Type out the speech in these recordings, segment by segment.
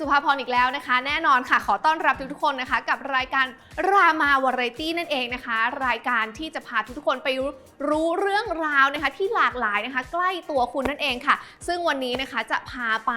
สุภาพรอีกแล้วนะคะ แน่นอนค่ะขอต้อนรับทุกๆคนนะคะ กับรายการรามาวาไรตี้นั่นเองนะคะ รายการที่จะพาทุกๆคนไปรู้เรื่องราวนะคะ ที่หลากหลายนะคะ ใกล้ตัวคุณนั่นเองค่ะ ซึ่งวันนี้นะคะจะพาไป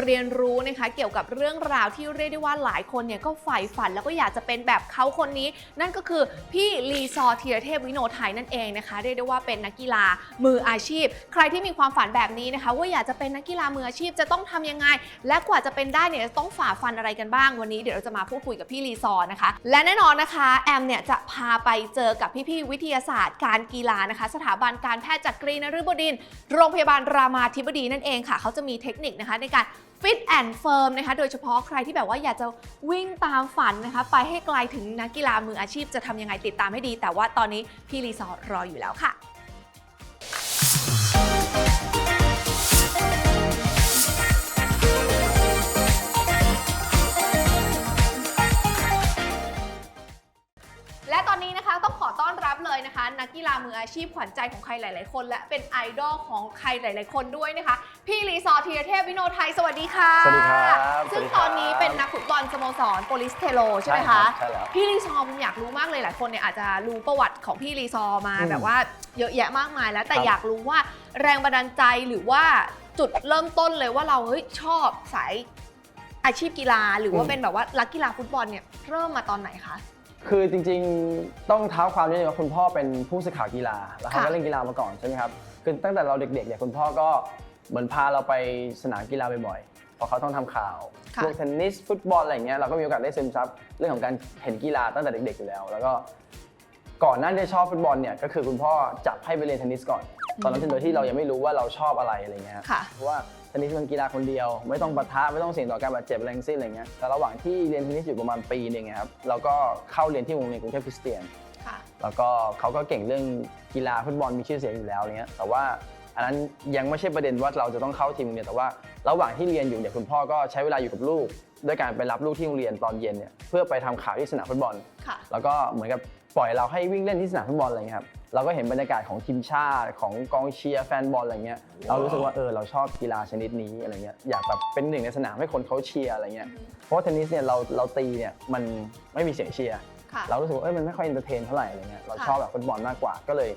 เรียนรู้นะคะ เกี่ยวกับเรื่องราวที่เรียกได้ว่าหลายคนเนี่ยก็ใฝ่ฝันแล้วก็อยากจะเป็นแบบเขาคนนี้ นั่นก็คือพี่ลีซอธีรเทพวิโนไทยนั่นเองนะคะเรียกได้ว่าเป็นนักกีฬามืออาชีพ ใครที่มีความฝันแบบนี้นะคะ ว่าอยากจะเป็นนักกีฬามืออาชีพจะต้องทำยังไง และกว่าจะเป็นได้เนี่ยจะต้องฝ่าฟันอะไรกันบ้างวันนี้เดี๋ยวเราจะมาพูดคุยกับพี่ลีซอนะคะ และแน่นอนนะคะแอมเนี่ยจะพาไปเจอกับพี่ๆวิทยาศาสตร์ การกีฬานะคะ สถาบันการแพทย์จักรีนฤบดิน โรงพยาบาลรามาธิบดีนั่นเองค่ะ เขาจะมีเทคนิคนะคะในการฟิตแอนด์เฟิร์มนะคะ โดยเฉพาะใครที่แบบว่าอยากจะวิ่งตามฝันนะคะ ไปให้ไกลถึงนักกีฬามืออาชีพจะทำยังไงติดตามให้ดี แต่ว่าตอนนี้พี่รีซอร์รออยู่แล้วค่ะ องขอต้อนรับเลยนะคะ นักกีฬามืออาชีพขวัญใจของใครหลาย ๆ คน และเป็นไอดอลของใครหลาย ๆ คนด้วยนะคะ พี่รีซอร์ธีรเทพวิโนไทยสวัสดีค่ะสวัสดีครับซึ่งสวัสดีครับตอนนี้เป็นนักฟุตบอลสโมสรโปลิสเทโลใช่ไหมครัคะบใช่แล้วพี่รีซอร์ผมอยากรู้มากเลยหลายคนเนี่ยอาจจะรู้ประวัติของพี่รีซอร์มาอืมแบบว่าเยอะแยะมากมายแล้วแต่ครับอยากรู้ว่าแรงบันดาลใจหรือว่าจุดเริ่มต้นเลยว่าเราเฮ้ยชอบสายอาชีพกีฬาหรือว่าเป็นแบบว่ารักกีฬาฟุตบอลเนี่ยเริ่มมาตอนไหนคะ คือจริงๆต้องเท้าความนิดนึงว่าคุณพ่อเป็นผู้สื่อข่าวกีฬาแล้วเขาค่ะก็เล่นกีฬามาก่อนใช่ไหมครับคือตั้งแต่เราเด็กๆเนี่ยคุณพ่อก็เหมือนพาเราไปสนามกีฬาบ่อยๆเพราะเขาต้องทำข่าวค่ะพวกเทนนิสฟุตบอลอะไรอย่างเงี้ยเราก็มีโอกาสได้ซึมซับเรื่องของการเห็นกีฬาตั้งแต่เด็กๆอยู่แล้ว แล้วก็ก่อนหน้าที่จะชอบฟุตบอลเนี่ยก็คือคุณพ่อจับให้ไปเรียนเทนนิสก่อน ตอนนั้นโดยที่เรายังไม่รู้ว่าเราชอบอะไรอะไรเงี้ยค่ะเพราะว่า เทนนิสมันกีฬาคนเดียว ไม่ต้องปะทะไม่ต้องเสี่ยงต่อการบาดเจ็บอะไรทั้งสิ้นอะไรเงี้ยแต่ระหว่างที่เรียนเทนนิสอยู่ประมาณปีหนึงอะครับเราก็เข้าเรียนที่โรงเรียนกรุงเทพคริสเตียนค่ะแล้วก็เขาก็เก่งเรื่องกีฬาฟุตบอลมีชื่อเสียงอยู่แล้วเนี้ยแต่ว่าอันนั้นยังไม่ใช่ประเด็นว่าเราจะต้องเข้าทีมโรงเรียนแต่ว่า ระหว่างที่เรียนอยู่เนี่ยคุณพ่อก็ใช้เวลาอยู่กับลูก ด้วยการไปรับลูกที่โรงเรียนตอนเย็นเนี่ยเพื่อไปทำข่าวที่สนามฟุตบอลค่ะแล้วก็เหมือนกับ ปล่อยเราให้วิ่งเล่นที่สนามฟุตบอลอะไรเงี้ยครับเราก็เห็นบรรยากาศของทีมชาติของกองเชียร์แฟนบอลอะไรเงี้ยเรารู้สึกว่าเออเราชอบกีฬาชนิดนี้อะไรเงี้ยอยากแบบเป็นหนึ่งในสนามให้คนเขาเชียร์อะไรเงี้ยเพราะว่าเทนนิสเนี่ยเราเราตีเนี่ยมันไม่มีเสียงเชียร์ค่ะเรารู้สึกว่าเอ้ยมันไม่ค่อยเอนเตอร์เทนเท่าไหร่อะไรเงี้ยเราค่ะชอบแบบฟุตบอลมากกว่าก็เลย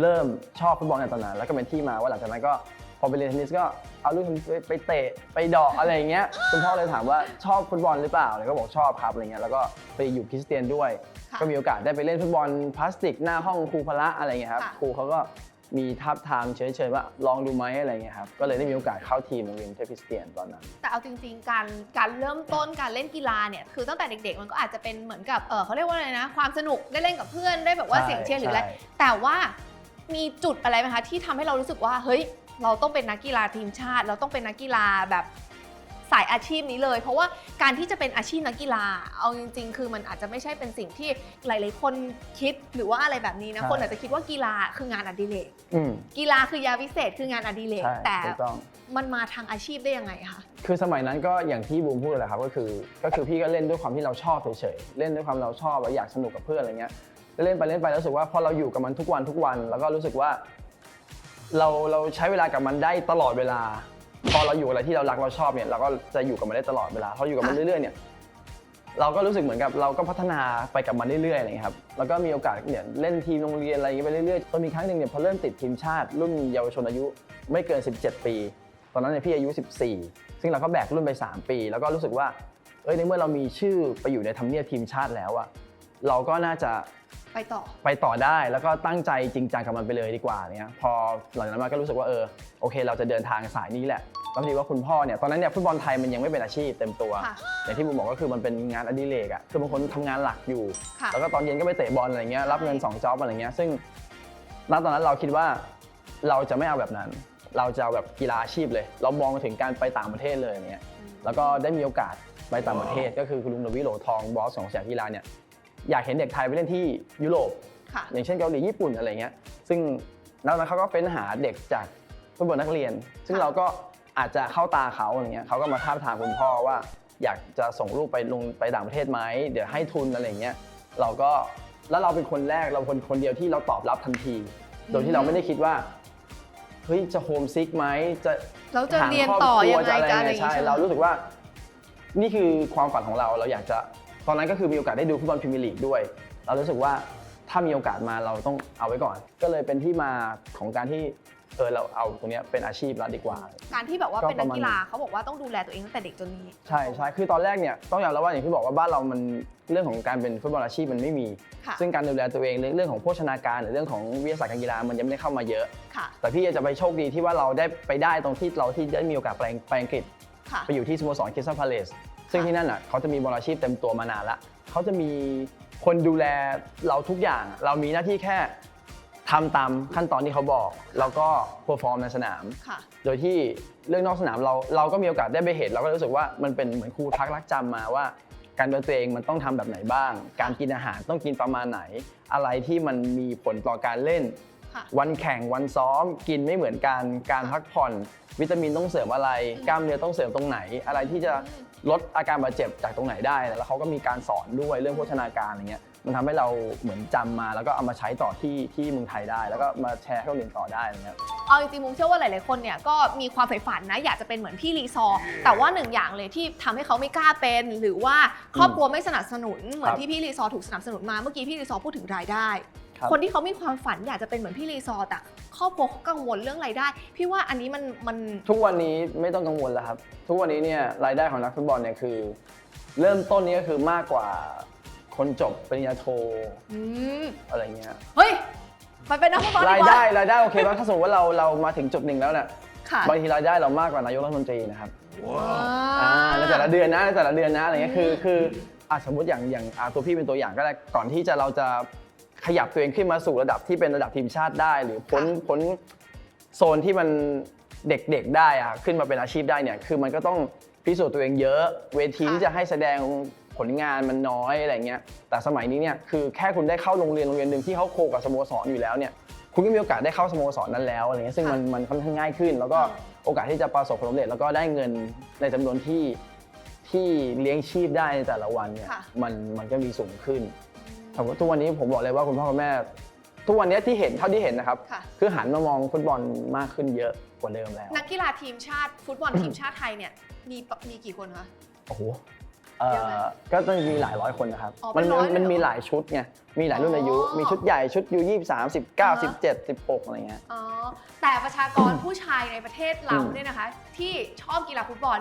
เริ่มชอบฟุตบอลในตอนนั้นแล้วก็เป็นที่มาว่าหลังจากนั้นก็พอไปเรียนเทนนิสก็เอาลูกไปไปเตะไปเดอกอะไรอย่างเงี้ยคุณพ่อเลยถามว่าชอบฟุตบอลหรือเปล่าเลยก็บอกชอบครับอะไรเงี้ยแล้วก็ไปอยู่คริสเตียนด้วยค่ะ ก็มีโอกาสได้ไปเล่นฟุตบอลพลาสติกหน้าห้องครูพละอะไรเงี้ยครับค่ะ ครูเขาก็มีทับทามเฉยๆว่าลองดูไหมอะไรเงี้ยครับก็เลยได้มีโอกาสเข้าทีมโรงเรียนเทพคริสเตียนตอนนั้น แต่เอาจริงๆ การการเริ่มต้นการเล่นกีฬาเนี่ยคือตั้งแต่เด็กๆ มันก็อาจจะเป็นเหมือนกับเออเขาเรียกว่าอะไรนะ ความสนุกได้เล่นกับเพื่อนได้แบบว่าใช่เสียงเชียร์หรืออะไรใช่แต่ว่ามีจุดอะไรไหมคะที่ทำให้เรารู้สึกว่าเฮ้ย เราต้องเป็นนักกีฬาทีมชาติ เราต้องเป็นนักกีฬาแบบ สายอาชีพนี้เลย เพราะว่าการที่จะเป็นอาชีพนักกีฬา เอาจริง ๆ คือมันอาจจะไม่ใช่เป็นสิ่งที่หลาย ๆ คนคิดหรือว่าอะไรแบบนี้นะ ใช่ คนอาจจะคิดว่ากีฬาคืองานอดิเรก อืมกีฬาคือยาวิเศษคืองานอดิเรก ใช่แต่ถูกต้อง มันมาทางอาชีพได้ยังไงคะ คือสมัยนั้นก็อย่างที่บูมพูดแหละครับก็คือก็คือพี่ก็เล่นด้วยความที่เราชอบเฉยๆเล่นด้วยความเราชอบเราอยากสนุกกับเพื่อนอะไรเงี้ยเล่นไปเล่นไปแล้วรู้สึกว่าพอเราอยู่กับมันทุกวันทุกวัน แล้วก็รู้สึกว่า เราเราใช้เวลากับมันได้ตลอดเวลา พอเราอยู่กับอะไรที่เรารักเราชอบเนี่ยเราก็จะอยู่กับมันได้ตลอดเวลาพออยู่กับมันเรื่อยๆเนี่ยเราก็รู้สึกเหมือนกับเราก็พัฒนาไปกับมันเรื่อยๆอะไรเงี้ยครับแล้วก็มีโอกาสเนี่ยเล่นทีมโรงเรียนอะไรอย่างเงี้ยไปเรื่อยๆจนมีครั้งหนึ่งเนี่ยพอเริ่มติดทีมชาติ รุ่นเยาวชนอายุไม่เกิน 17 ปี ตอนนั้นเนี่ยพี่อายุ 14 ซึ่งเราก็แบกรุ่นไป 3 ปี แล้วก็รู้สึกว่าเอ้ยในเมื่อเรามีชื่อไปอยู่ในทำเนียบทีมชาติแล้วอะเราก็น่าจะ ไปต่อ ไปต่อได้แล้วก็ตั้งใจจริงจังกับมันไปเลยดีกว่าเนี่ยพอหลังจากนั้นมาก็รู้สึกว่าเออโอเค เราจะเดินทางสายนี้แหละแล้วพอดีว่าคุณพ่อเนี่ยตอนนั้นเนี่ยฟุตบอลไทยมันยังไม่เป็นอาชีพเต็มตัว ค่ะอย่างที่บูมบอกก็คือมันเป็นงานอดิเรกอะคือบางคนทำงานหลักอยู่ ค่ะ แล้วก็ตอนเย็นก็ไปเตะบอลอะไรเงี้ยรับเงิน2จ็อบอะไรเงี้ยซึ่งณตอนนั้นเราคิดว่าเราจะไม่เอาแบบนั้น เราจะเอาแบบกีฬาอาชีพเลย เรามองถึงการไปต่างประเทศเลยเนี่ย แล้วก็ได้มีโอกาสไปต่างประเทศก็คือคุณลุงนวิโหลทองบอสของสยามกีฬาเนี่ย อยากเห็นเด็กไทยไปเล่นที่ยุโรป ค่ะ อย่างเช่นเกาหลีญี่ปุ่นอะไรเงี้ย ซึ่งแล้วนั้นเขาก็เฟ้นหาเด็กจากฟุตบอลนักเรียน ซึ่งค่ะ เราก็อาจจะเข้าตาเขาอะไรเงี้ยเขาก็มาท้าบทามคุณพ่อว่า อยากจะส่งลูกไปลงไปต่างประเทศไหมเดี๋ยวให้ทุนอะไรเงี้ย เราก็แล้วเราเป็นคนแรกเราคนคนเดียวที่เราตอบรับทันที โดยที่เราไม่ได้คิดว่าเฮ้ยจะโฮมซิกไหมจะ แล้วจะหาเรียนคบต่อครัวยังไงจะอะไรกันอะไรเงี้อยย่างใช่งี้ใช่ไหม เรารู้สึกว่า นี่คือความฝันของเราเราอยากจะ ตอนนั้นก็คือมีโอกาสได้ดูฟุตบอลพรีเมียร์ลีกด้วย เรารู้สึกว่าถ้ามีโอกาสมาเราต้องเอาไว้ก่อน ก็เลยเป็นที่มาของการที่เออเราเอาตรงเนี้ยเป็นอาชีพแล้วดีกว่า การที่แบบว่าก็เป็นนักประมาณกีฬาเขาบอกว่าต้องดูแลตัวเองตั้งแต่เด็กจนนี้ ใช่ใช่คือตอนแรกเนี่ยต้องยอมรับว่าอย่างที่บอกว่าบ้านเรามันเรื่องของการเป็นฟุตบอลอาชีพมันไม่มี ค่ะซึ่งการดูแลตัวเองเรื่องของโภชนาการหรือเรื่องของวิทยาศาสตร์การกีฬามันยังไม่ได้เข้ามาเยอะ ค่ะ แต่พี่จะไปโชคดีที่ว่าเราได้ไปได้ตรงที่เราที่ได้มีโอกาสไปไปอังกฤษ ค่ะ ไปอยู่ที่สโมสรคริสตัลพาเลส ซึ่งที่นั่นอะเขาจะมีบอลอาชีพเต็มตัวมานานละเขาจะมีคนดูแลเราทุกอย่าง เรามีหน้าที่แค่ทำตามขั้นตอนที่เขาบอก แล้วก็เพอร์ฟอร์มในสนาม ค่ะ โดยที่เรื่องนอกสนามเราเราก็มีโอกาสได้ไปเห็น เราก็รู้สึกว่ามันเป็นเหมือนครูพักรักจำมาว่า การดูแลตัวเองมันต้องทำแบบไหนบ้าง การกินอาหารต้องกินประมาณไหน อะไรที่มันมีผลต่อการเล่น ค่ะ วันแข่งวันซ้อมกินไม่เหมือนกันการพักผ่อน วิตามินต้องเสริมอะไร กล้ามเนื้อต้องเสริมตรงไหน อะไรที่จะ ลดอาการบาดเจ็บจากตรงไหนได้ แล้วเขาก็มีการสอนด้วยเรื่องโภชนาการอะไรเงี้ยมันทำให้เราเหมือนจำมาแล้วก็เอามาใช้ต่อที่ที่เมืองไทยได้ แล้วก็มาแชร์ให้คนอื่นต่อได้อะไรเงี้ยเอาจริงๆมุมเชื่อว่าหลายๆคนเนี่ยก็มีความใฝ่ฝันนะอยากจะเป็นเหมือนพี่รีซอร์แต่ว่าหนึ่งอย่างเลยที่ทำให้เขาไม่กล้าเป็น หรือว่าครอบครัวไม่สนับสนุนเหมือนที่พี่รีซอร์ถูกสนับสนุนมาเมื่อกี้พี่รีซอร์พูดถึงรายได้ ครับคนที่เขามีความฝันอยากจะเป็นเหมือนพี่รีซอร์แต่ครอบครัวเขากังวลเรื่องรายได้ พี่ว่าอันนี้มันมันทุกวันนี้ไม่ต้องกังวลแล้วครับ ทุกวันนี้เนี่ยรายได้ของนักฟุตบอลเนี่ยคือ เริ่มต้นนี้ก็คือมากกว่าคนจบปริญญาโทอืมอะไรเงี้ยเฮ้ยไปเป็นนักฟุตบอลดีรายกว่าได้รายได้โอเคแล้วถ้าสมมติว่าเราเรามาถึงจุดหนึ่งแล้วเนี่ยค่ะบางทีรายได้เรามากกว่านายกรัฐมนตรีนะครับอ่าอ่าในแต่ละเดือนนะในแต่ละเดือนนะอะไรเงี้ยคืออืมคืออะสมมติอย่างอย่างอะตัวพี่เป็นตัวอย่างก็ได้ก่อนที่จะเราจะ ขยับตัวเองขึ้นมาสู่ระดับที่เป็นระดับทีมชาติได้ หรือพ้นพ้นโซนที่มันเด็กๆได้อะขึ้นมาเป็นอาชีพได้เนี่ยคือมันก็ต้องพิสูจน์ตัวเองเยอะ เวทีที่จะให้แสดงผลงานมันน้อยอะไรเงี้ยแต่สมัยนี้เนี่ยคือแค่คุณได้เข้าโรงเรียนโรงเรียนหนึ่งที่เขาโคกับสโมสรอยู่แล้วเนี่ยคุณก็มีโอกาสได้เข้าสโมสรนั้นแล้วอะไรเงี้ยซึ่งมันมันค่อนข้างง่ายขึ้น แล้วก็โอกาสที่จะประสบความสำเร็จแล้วก็ได้เงินในจำนวนที่ที่เลี้ยงชีพได้ในแต่ละวันเนี่ยค่ะมันมันก็มีสูงขึ้น แต่ว่าทุกวันนี้ผมบอกเลยว่าคุณพ่อคุณแม่ ทุกวันนี้ที่เห็นเท่าที่เห็นนะครับ ค่ะ คือหันมามองฟุตบอลมากขึ้นเยอะกว่าเดิมแล้ว นักกีฬาทีมชาติ ฟุตบอลทีมชาติไทยเนี่ยมีปะมีกี่คนคะ โอ้โหเอ่เยอะไหมอก็ต้องมีหลายร้อยคนนะครับ อ๋อมัเป็นร้อยเลยเหรอมันมีหลายชุดไง มีหลายรุ่นอายุ อ๋อมีชุดใหญ่ชุดยูยี่สามสิบเก้าอ่าสิบเจ็ดสิบหกอะไรเงี้ย อ๋อแต่ประชากรผู้ชายในประเทศเราอืม เนี่ยนะคะ ที่ชอบกีฬาฟุตบอล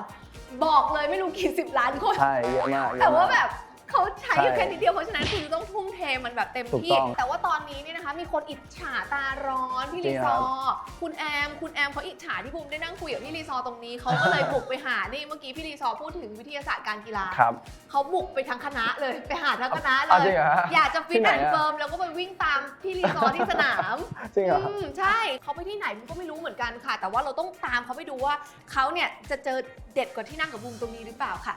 บอกเลยไม่รู้กี่สิบล้านคน ใช่เยอะมากเยอะแต่ว่ามาแบกบ เขาใช้อยู่ใช่แค่นิดเดียวเพราะฉะนั้นคุณจะต้องทุ่มเทมันแบบเต็มถูกที่ต้องแต่ว่าตอนนี้เนี่ยนะคะ มีคนอิจฉาตาร้อนพี่จริรีงซครัอบร์คุณแอม คุณแอมเขาอิจฉาที่ภูมิได้นั่งคุยกับพี่รีซอร์ตรงนี้เขาก็เลยบุกไปหานี่เมื่อกี้พี่รีซอร์พูดถึงวิทยาศาสตร์การกีฬาครับเขาบุกไปทั้งคณะเลยไปหาทั้งคณะเลอ้าวยจริงเหรอฮะ อยากจะฟิที่ตไหนแอนด์อะ เฟิร์มแล้วก็ไปวิ่งตามพี่รีซอร์ที่สนาม จริงเหรอครับ อืมใช่เขาไปที่ไหนผมก็ไม่รู้เหมือนกันค่ะ แต่ว่าเราต้องตามเขาไปดูว่าเขาเนี่ยจะเจอเด็ดกว่าที่นั่งกับบูมตรงนี้หรือเปล่าค่ะ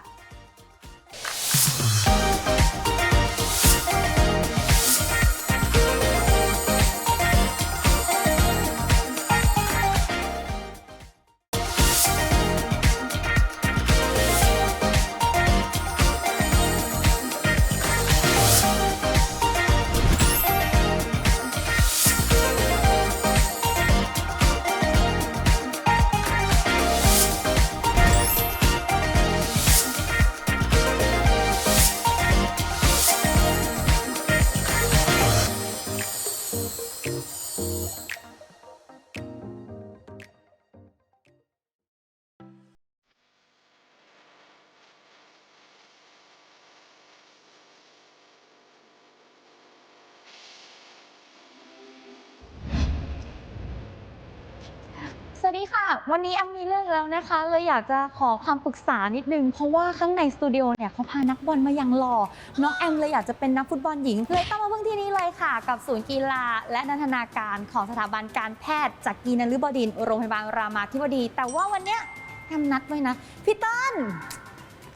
วัสดีค่ะวันนี้แอมมีเรื่องแล้วนะคะเลยอยากจะขอความปรึกษานิดนึง เพราะว่าข้างในสตูดิโอเนี่ยเขาพานักบอลมาอย่างหล่อ น้องแอมเลยอยากจะเป็นนักฟุตบอลหญิงเลยต้องมาเพิ่งที่นี่เลยค่ะ กับศูนย์กีฬา และนันทนาการของสถาบันการแพทย์จากกีนฤบดินทร์โรงพยาบาลรามาธิบดี แต่ว่าวันเนี้ยแอมนัดไว้นะพี่เต้น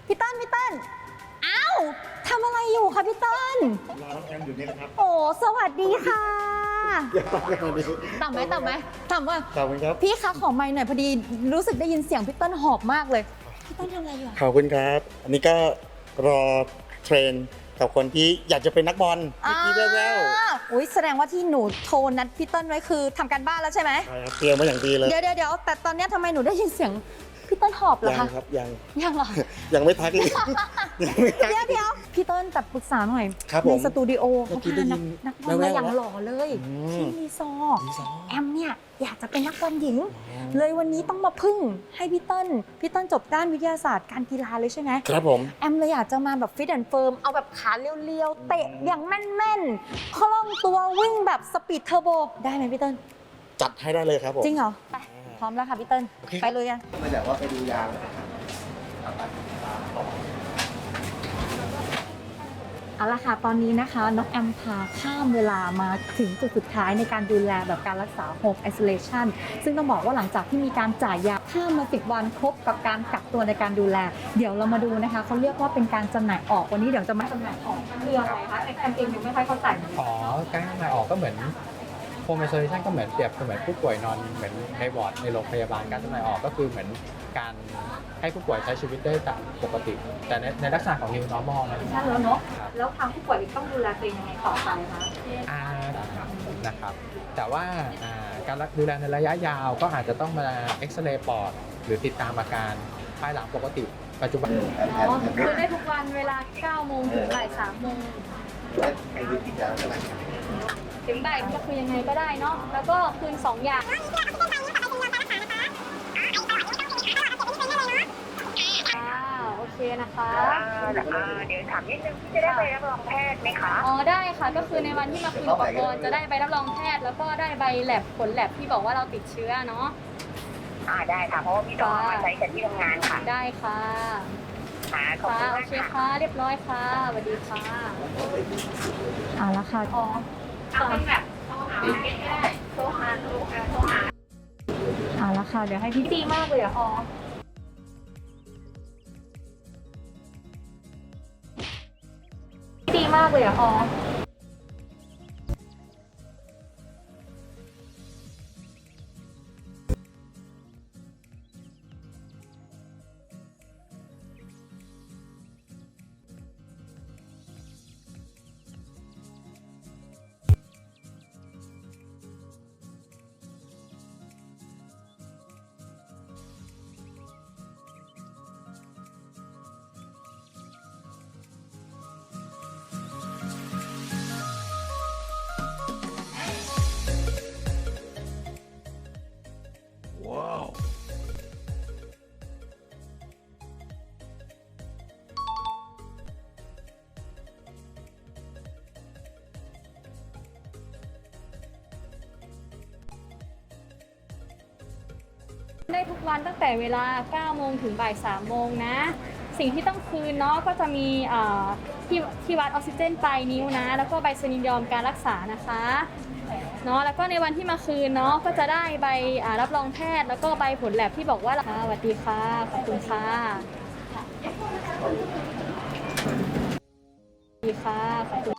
พี่เต้นพี่เต้นอ้าวทำอะไรอยู่คะพี่เต้นรอน้องแอมอยู่นี่นะครับ โอ้สวัสดีค่ะ อย่าต้องกันวันนี้ต่ำไหมต่ำไหมต่ำว่าขอบคุณครับพี่คะขอไมค์หน่อยพอดีรู้สึกได้ยินเสียงพี่เต้นหอบมากเลยพี่เต้นทำอะไรอยู่อะขอบคุณครับ อันนี้ก็รอเทรนกับคนที่อยากจะเป็นนักบอลเมื่อกี้แว่วอ่าอุ้ยแสดงว่าที่หนูโทรนัดพี่เติ้ลไว้คือทำการบ้านแล้วใช่ไหมๆใช่ครับเตรียมมาอย่างดีเลย เดี๋ยวเดี๋ยวเดี๋ยวแต่ตอนเนี้ยทำไมหนูได้ยินเสียง พี่เติ้ลหอบเหรอยังคะครับยังยังเหรอ ยังไม่พักเลย ยังไม่พัก เดี๋ยวเดี๋ยวพี่เติ้ลแต่ปรึกษาหน่อย ครับในผมสตูดิโอเมื่เขาอกี้พาได้ยินักนนักบอลมาแว่วๆอย่างแล้วหล่อเลยอืม ที่รีซอร์ดีสองแอมเนี่ยอยากจะเป็นนักบอลหญิง เลยวันนี้ต้องมาพึ่งให้พี่เติ้ลพี่เติ้ลจบด้านวิทยาศาสตร์การกีฬาเลยใช่ไหมครับผม แอมเลยอยากจะมาแบบฟิตแอนด์เฟิร์มเอาแบบขาเรียวๆ เตะอย่างแม่นๆคล่องตัววิ่งแบบสปีดเทอร์โบได้ไหมพี่เติ้ลจัดให้ได้เลยครับผมจริงเหรอไป พร้อมแล้วค่ะพี่เติ้ลโอเคไปเลยยังมาจากว่าไปดูยางเอาละค่ะ ตอนนี้นะคะน้องแอมพาข้ามเวลามาถึงจุดสุดท้ายในการดูแลแบบการรักษา Home Isolation ซึ่งต้องบอกว่าหลังจากที่มีการจ่ายยาข้ามมา10วันครบกับการกักตัวในการดูแล เดี๋ยวเรามาดูนะคะ เขาเรียกว่าเป็นการจำหน่ายออกวันนี้เดี๋ยวจะมาจำหน่ายออกคืออะไรคะแอมเองยังไม่ค่อยเข้าใจเหมือนกันอ๋อการทำงานออกก็เหมือน โฮม i อ o l a t i o n ก็เหมือนเปรียบเสมือนผู้ป่วยนอนเหมือนในวอร์ดในโรงพยาบาลการทำงานออกก็คือเหมือนการให้ผู้ป่วยใช้ชีวิตได้ตามปกติ แต่ในในลักษณะของ new normal นะใช่แล้วเนาะครับแล้วทางผู้ป่วยต้องดูแลตัวเองยังไงต่อไปคะอ่านะครับแต่ว่าอ่าการดูแลในระยะยาวก็อาจจะต้องมาเอ็กซเรย์ปอดหรือติดตามอาการภายหลังปกติ ปัจจุบันอ๋อคือได้ทุกวันเวลา9โมงถึงบ่าย3โมง ถึงบ่ายก็คือยังไงก็ได้เนาะแล้วก็คืน2อย่างอ่าโอเคนะคะเดี๋ยวถามนิดนึงพี่จะได้ไปรับรองแพทย์ไหมคะ อ๋อได้ค่ะก็คือในวันที่มาคืนอุปกรณ์จะได้ใบรับรองแพทย์ แล้วก็ได้ใบแลบผลแลบที่บอกว่าเราติดเชื้อเนาะอ่าได้ค่ะเพราะว่าพี่ต้องเอามาใช้กันที่ทำงานค่ะได้ค่ะค่ะขอบค่ะคุณโอมากเคค่ะ ค่ะเรียบร้อยค่ะสวัสดีค่ะเอาละค่ะ อ๋อ เอาเป็นแบบโทรหาเก็ตก็ได้โทรหาโทรหาโทรหาเอาละค่ะ เดี๋ยวให้พี่ดีมากเลยอะอ๋อดีมากเลยอะอ๋อ ได้ทุกวันตั้งแต่เวลา 9 โมงถึงบ่าย 3 โมงนะ สิ่งที่ต้องคืนเนาะก็จะมีที่ที่วัดออกซิเจนปลายนิ้วนะ แล้วก็ใบสนิยอมการรักษานะคะเนาะแล้วก็ในวันที่มาคืนเนาะก็จะได้ใบรับรองแพทย์ แล้วก็ใบผลแลบที่บอกว่าสวัสดีค่ะขอบคุณค่ะสวัสดีค่ะขอบคุณ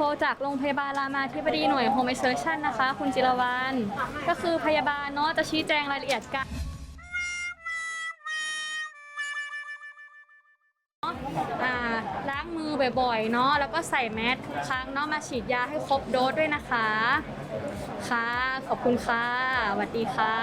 โทรจากโรงพยาบาลรามาธิบดีหน่วย Home Insertion นะคะ คุณจิรวรรณก็คือพยาบาลเนาะจะชี้แจงรายละเอียดการอ่าล้างมือบ่อยๆ เนาะแล้วก็ใส่แมสทุกครั้งเนาะมาฉีดยาให้ครบโดสด้วยนะคะ ค่ะ ขอบคุณค่ะสวัสดีค่ะ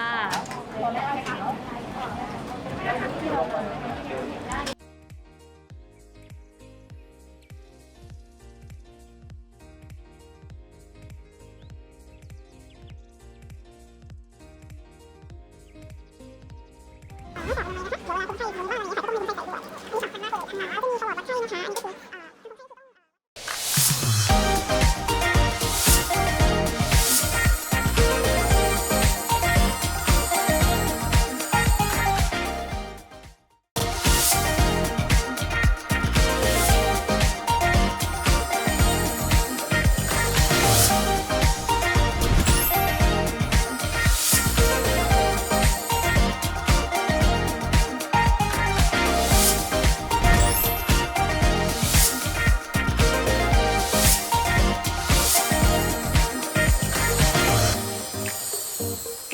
곰팡이 그런 거, 발톱 묻은 살짝 이거. 이 작가하고, 아, 아드님 저거 마차이나 다 이렇게. แ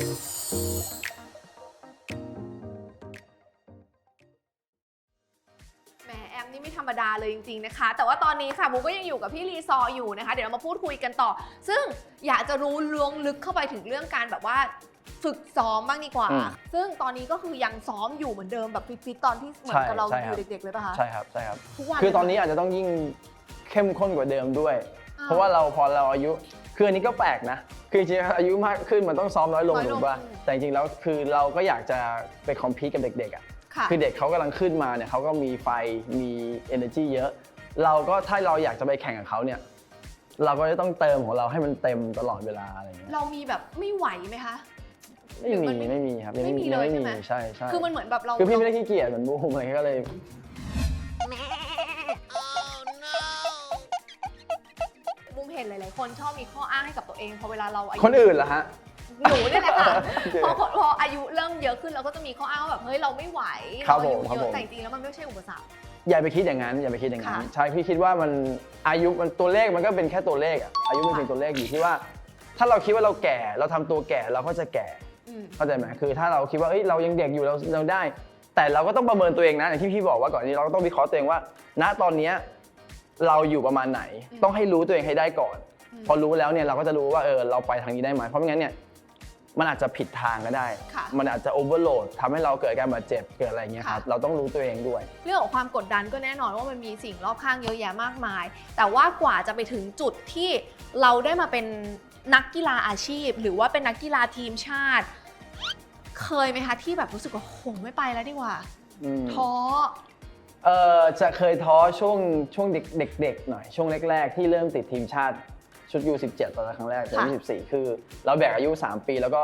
หมแอมนี่ไม่ธรรมดาเลยจริง ๆ นะคะ แต่ว่าตอนนี้ค่ะบูก็ยังอยู่กับพี่รีซอร์อยู่นะคะ เดี๋ยวเรามาพูดคุยกันต่อ ซึ่งอยากจะรู้ล้วงลึกเข้าไปถึงเรื่องการแบบว่าฝึกซ้อมบ้างดีกว่า อืม ซึ่งตอนนี้ก็คือยังซ้อมอยู่เหมือนเดิมแบบฟิตๆตอนที่เหมือนใช่กับเราใช่อครับยู่เด็กๆเลยป่ะคะใช่ครับใช่ครับ ทุกวันคือตอนนี้อาจจะต้องยิ่งเข้มข้นกว่าเดิมด้วยอ่ เพราะว่าเราพอเราอายุคืออันนี้ก็แปลกนะ คือจริงๆอายุมากขึ้นมันต้องซ้อมน้อยลงน้อยลงถูกป่ะอืมแต่จริงๆแล้วคือเราก็อยากจะไปคอมพีตกับเด็กๆอะค่ะคือเด็กเขากำลังขึ้นมาเนี่ยเขาก็มีไฟมี energy เยอะ เราก็ถ้าเราอยากจะไปแข่งกับเขาเนี่ย เราก็จะต้องเติมของเราให้มันเต็มตลอดเวลาอะไรอย่างเงี้ยเรามีแบบไม่ไหวไหมคะ ไม่หรือมีมันไม่ไม่มีครับยังไม่มียังเลยใช่ไหมใช่ใช่คือมันเหมือนแบบเรา คือพี่ไม่ได้ขี้เกียจเหมือนบูมอะไรเงี้ยก็เลย ลาย ๆ คนชอบมีข้ออ้างให้กับตัวเองพอเวลาเราอายุ คนอื่นเหรอฮะ หนูเนี่ยแหละค่ะ โอเคพอพออายุเริ่มเยอะขึ้นเราก็จะมีข้ออ้างว่าแบบเฮ้ยเราไม่ไหวครับเราอายุผมครับเยผอะมแต่จริงๆแล้วมันไม่ใช่อุปสรรค อย่าไปคิดอย่างนั้นอย่าไปคิดอย่างนั้น ค่ะ ใช่พี่คิดว่ามันอายุมันตัวเลขมันก็เป็นแค่ตัวเลขอะอายุเป็นค่ะเพียงตัวเลขอยู่ที่ว่า ถ้าเราคิดว่าเราแก่เราทำตัวแก่เราก็จะแก่ อืม เข้าใจไหมคือถ้าเราคิดว่าเอ้ยเรายังเด็กอยู่เราเราได้ แต่เราก็ต้องประเมินตัวเองนะอย่างที่พี่บอกว่าก่อนนี้เราก็ต้องวิเคราะห์ตัวเองว่า ณตอนเนี้ย เราอยู่ประมาณไหนอืมต้องให้รู้ตัวเองให้ได้ก่อนอืมพอรู้แล้วเนี่ยเราก็จะรู้ว่าเออเราไปทางนี้ได้ไหมเพราะไม่งั้นเนี่ยมันอาจจะผิดทางก็ได้ ค่ะมันอาจจะโอเวอร์โหลดทำให้เราเกิดการบาดเจ็บเกิดอะไรเงี้ยครับ ค่ะ เราต้องรู้ตัวเองด้วย เรื่องของความกดดันก็แน่นอนว่ามันมีสิ่งรอบข้างเยอะแยะมากมาย แต่ว่ากว่าจะไปถึงจุดที่เราได้มาเป็นนักกีฬาอาชีพ หรือว่าเป็นนักกีฬาทีมชาติ เคยไหมคะที่แบบรู้สึกว่าโหไม่ไปแล้วดีกว่าอืมท้อ เออจะเคยท้อช่วงช่วงเด็กเด็กๆหน่อยช่วงแรกๆ ที่เริ่มติดทีมชาติชุด U17 ตอนนั้นครั้งแรกตอนค่ะอายุ14คือเราแบกอายุ 3 ปี แล้วก็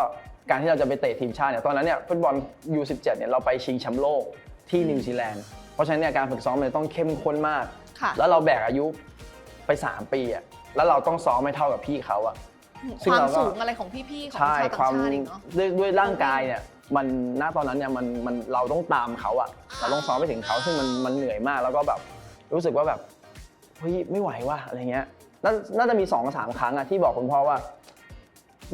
การที่เราจะไปเตะทีมชาติเนี่ยตอนนั้นเนี่ยฟุตบอล U17 เนี่ยเราไปชิงแชมป์โลกที่นิวซีแลนด์เพราะฉะนั้นเนี่ยการฝึกซ้อมมันต้องเข้มข้นมากค่ะแล้วเราแบกอายุไป 3 ปีอะแล้วเราต้องซ้อมไม่เท่ากับพี่เขาอะซึ่คงวามเราก็สูงอะไรของพี่ๆของใช่ชาวต่างความชาติอีกเนาะด้วยด้วยร่างกายเนี่ย มันณตอนนั้นเนี่ยมันมันเราต้องตามเขาอะเราต้องซ้อมไปถึงเขาซึ่งมันมันเหนื่อยมากแล้วก็แบบรู้สึกว่าแบบเฮ้ยไม่ไหวว่ะอะไรเงี้ยนาน่าจะมีสองสามครั้งอะที่บอกคุณพ่อว่า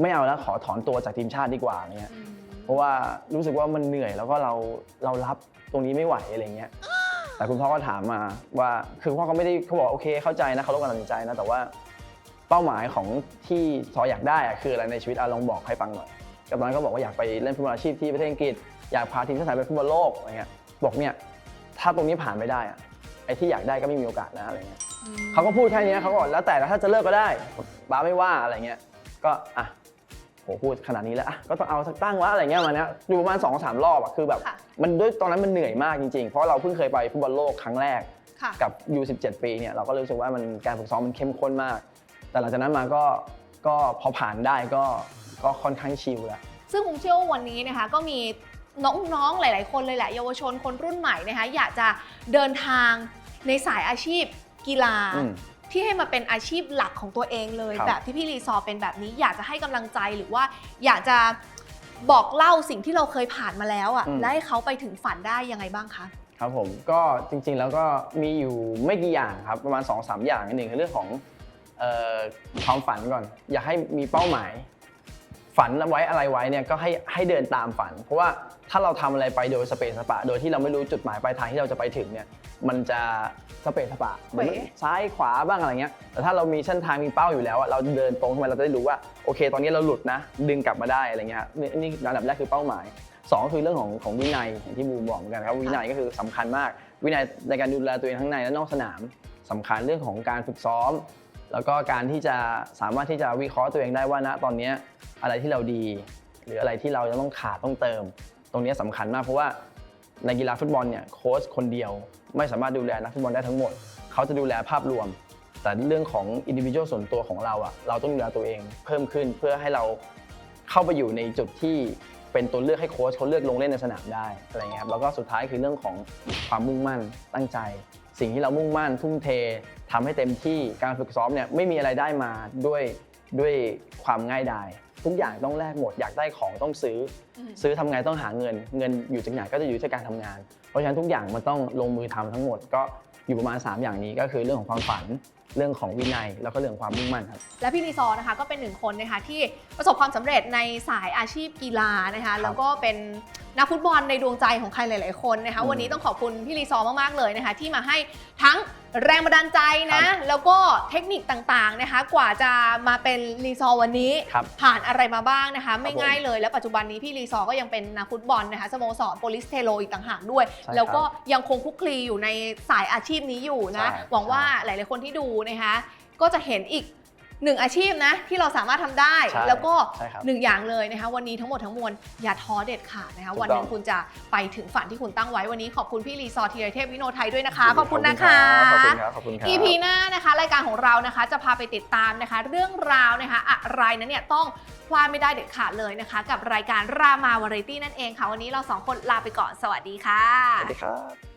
ไม่เอาแล้วขอถอนตัวจากทีมชาติดีกว่าอะไรเงี้ยอืมเพราะว่ารู้สึกว่ามันเหนื่อยแล้วก็เราเรารับตรงนี้ไม่ไหวอะไรเงี้ยแต่คุณพ่อก็ถามมาว่าคือคุณพ่อเขาไม่ได้เขาบอกโอเคเข้าใจนะเขาลดการตัดสินใจนะแต่ว่าเป้าหมายของที่ซออยากได้อะคืออะไรในชีวิตอะลองบอกให้ฟังหน่อย กับตอนนั้นก็บอกว่าอยากไปเล่นฟุตบอลอาชีพที่ประเทศอังกฤษ อยากพาทีมชาติไทยไปฟุตบอลโลกอะไรเงี้ยบอกเนี่ยถ้าตรงนี้ผ่านไม่ได้อะไอ้ที่อยากได้ก็ไม่มีโอกาสนะอะไรเงี้ยเขาก็พูดแค่เนี้ยเขาก็บอกแล้วแต่ถ้าจะเลิกก็ได้บ้าไม่ว่าอะไรเงี้ยก็อะโหพูดขนาดนี้แล้วอะก็ต้องเอาสักตั้งวะอะไรเงี้ยมาเนี้ยอยู่ประมาณสองสามรอบอะคือแบบค่ะมันด้วยตอนนั้นมันเหนื่อยมากจริงๆ เพราะเราเพิ่งเคยไปฟุตบอลโลกครั้งแรกค่ะกับ U17 ปีเนี่ยเราก็รู้สึกว่ามันการฝึกซ้อมมันเข้มข้นมาก แต่หลังจากนั้นมาก็ก็พอผ่านได้ก็ ก็ค่อนข้างชิลแล้ว ซึ่งผมเชื่อว่าวันนี้นะคะก็มีน้องๆ หลาย ๆ คนเลยแหละเยาวชนคนรุ่นใหม่นะคะอยากจะเดินทางในสายอาชีพกีฬา อืม ที่ให้มาเป็นอาชีพหลักของตัวเองเลย ครับแบบที่พี่รีซอร์เป็นแบบนี้ อยากจะให้กำลังใจหรือว่าอยากจะบอกเล่าสิ่งที่เราเคยผ่านมาแล้วอะและให้เขาไปถึงฝันได้ยังไงบ้างคะ ครับผมก็จริงๆแล้วก็มีอยู่ไม่กี่อย่างครับประมาณ2-3อย่างอันหนึ่งคือเรื่องของเอ่อความฝันก่อน อยากให้มีเป้าหมาย ฝันไว้อะไรไว้เนี่ยก็ให้ให้เดินตามฝัน เพราะว่าถ้าเราทำอะไรไปโดยสเปซสปะ โดยที่เราไม่รู้จุดหมายปลายทางที่เราจะไปถึงเนี่ยมันจะสเปซสปะเหมือนเป๋ซ้ายขวาบ้างอะไรเงี้ยแต่ถ้าเรามีเส้นทางมีเป้าอยู่แล้วอะเราเดินตรงขึ้นมาเราจะได้รู้ว่าโอเค ตอนนี้เราหลุดนะ ดึงกลับมาได้อะไรเงี้ยครับนี่นี่อันดับแรกคือเป้าหมายสองคือเรื่องของของวินัยอย่างที่บูมบอกเหมือนกันครับวินัยก็คือสำคัญมาก วินัยในการดูแลตัวเองทั้งในและนอกสนามสำคัญเรื่องของการฝึกซ้อม แล้วก็การที่จะสามารถที่จะวิเคราะห์ตัวเองได้ว่าณตอนนี้อะไรที่เราดี หรืออะไรที่เราจะต้องขาดต้องเติม ตรงนี้ยสำคัญมากเพราะว่าในกีฬาฟุตบอลเนี่ยโค้ชคนเดียว ไม่สามารถดูแลนักฟุตบอลได้ทั้งหมด เขาจะดูแลภาพรวม แต่เรื่องของอินดิวิ u a l ส่วนตัวของเราอะเราต้องดูแลตัวเองเพิ่มขึ้นเพื่อให้เราเข้าไปอยู่ในจุดที่เป็นตัวเลือกให้โค้ชเขาเลือกลงเล่นในสนามได้อะไรเงี้ยครับแล้วก็สุดท้ายคือเรื่องของความมุ่งมั่นตั้งใจ สิ่งที่เรามุ่งมั่นทุ่มเททำให้เต็มที่การฝึกซ้อมเนี่ยไม่มีอะไรได้มาด้วยด้วยความง่ายดายทุกอย่างต้องแลกหมดอยากได้ของต้องซื้ออมซื้อทำไงต้องหาเงิน เงินอยู่จากไหนก็จะอยู่ที่การทำงาน เพราะฉะนั้นทุกอย่างมันต้องลงมือทำทั้งหมดก็ อยู่ประมาณ 3 อย่างนี้ก็คือเรื่องของความฝัน เรื่องของวินัย แล้วก็เรื่องของความมุ่งมั่นครับ และพี่รีซอร์นะคะก็เป็นหนึ่งคนนะคะที่ประสบความสำเร็จในสายอาชีพกีฬานะคะแล้วก็เป็นนักฟุตบอลในดวงใจของใครหลาย ๆ คนนะคะอืมวันนี้ต้องขอบคุณพี่รีซอร์มาก ๆ เลยนะคะที่มาให้ทั้ง แรงบันดาลใจนะครับแล้วก็เทคนิคต่างๆนะคะ กว่าจะมาเป็นรีซอร์วันนี้ ครับผ่านอะไรมาบ้างนะคะ ไม่ผมง่ายเลยและปัจจุบันนี้พี่รีซอร์ก็ยังเป็นนักฟุตบอลนะคะสโมสรโปลิสเทโลอีกต่างหากด้วย ใช่ครับแล้วก็ยังคงคลุกคลีอยู่ในสายอาชีพนี้อยู่นะ ใช่หวังว่าหลายๆคนที่ดูนะคะ ก็จะเห็นอีก หนึ่งอาชีพนะที่เราสามารถทำได้ใช่แล้วก็ใช่ครับหนึ่งอย่างเลยนะคะวันนี้ทั้งหมดทั้งมวลอย่าท้อเด็ดขาดนะคะถูกต้อง วันหนึ่งคุณจะไปถึงฝันที่คุณตั้งไว้วันนี้ขอบคุณพี่รีซอร์ทีไรเทพวิโนไทยด้วยนะคะ ขอบคุณนะคะ ขอบคุณครับ ขอบคุณครับ EP หน้านะคะรายการของเรานะคะจะพาไปติดตามนะคะ เรื่องราวนะคะอะไรนั้นเนี่ยต้องพลาดไม่ได้เด็ดขาดเลยนะคะ กับรายการรามาวาไรตี้นั่นเองค่ะ วันนี้เราสองคนลาไปก่อนสวัสดีค่ะ สวัสดีครับ